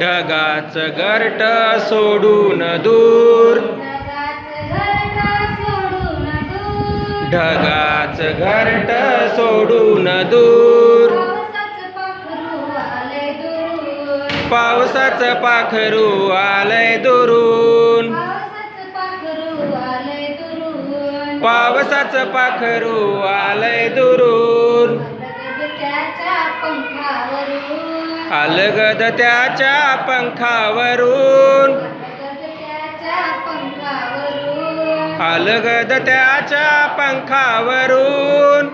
ढगाच घरट सोडून दूर. ढगाच घरट सोडून दूर. पावसाचं पाखरू आलंय दुरून. पावसाचं पाखरू आलंय दुरून. अलगद त्याच्या पंखावरून. अलगद त्याच्या पंखावरून.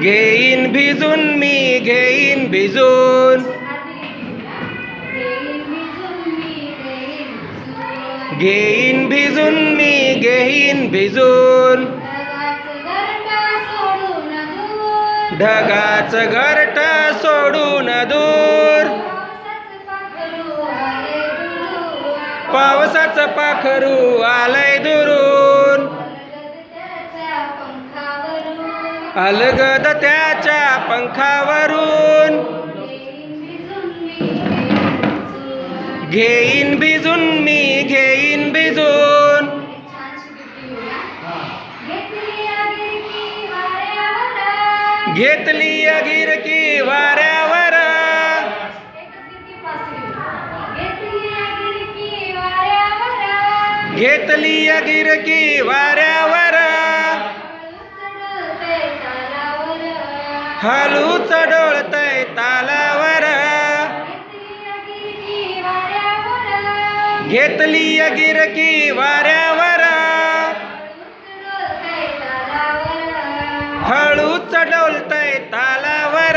घेईन भिजून मी घेईन भिजून. घेईन भिजून मी घेईन भिजून. ढगाच घरट सोडून दूर. पावसाचं पाखरू आलय दुरून. अलगद त्याच्या पंखावरून. घेईन भिजून मी घेईन भिजून. घेतली गिरकी वाऱ्यावर. घेतली गिरकी वाऱ्यावर. हलू चढोळतय तालावर. घेतली गिरकी वाऱ्यावर. डोलतय तालावर.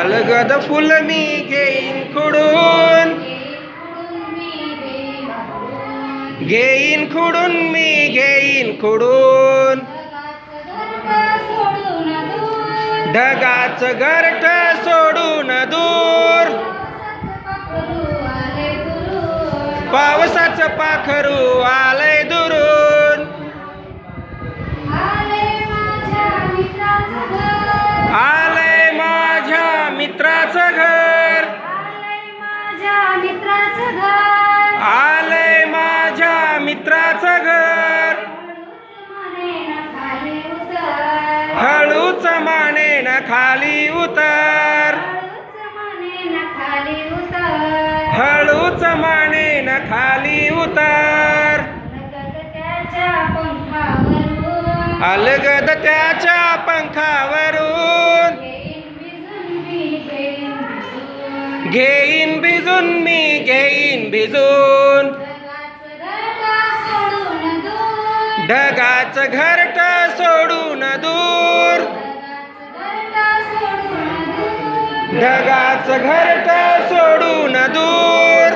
अलगद फुल मी घेईन खुडून. घेईन खुडून मी घेईन खुडून. ढगाच घरट सोडून दूर. पावसाचं पाखरू आलंय. खाली उतर. हळूच मानेन खाली उतर. अलगद त्याच्या पंखावरून. घेईन भिजून मी घेईन भिजून ढगाच घरट ढगाच घरट सोडून दूर.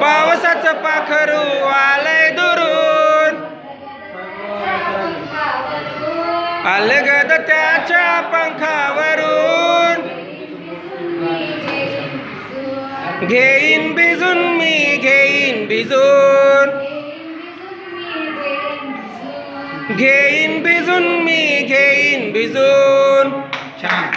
पावसाचं पाखरू आलंय दुरून. अलगद त्याच्या पंखावरून. घेईन भिजून मी घेईन भिजून. घेईन भिजून मी घेईन भिजून छान.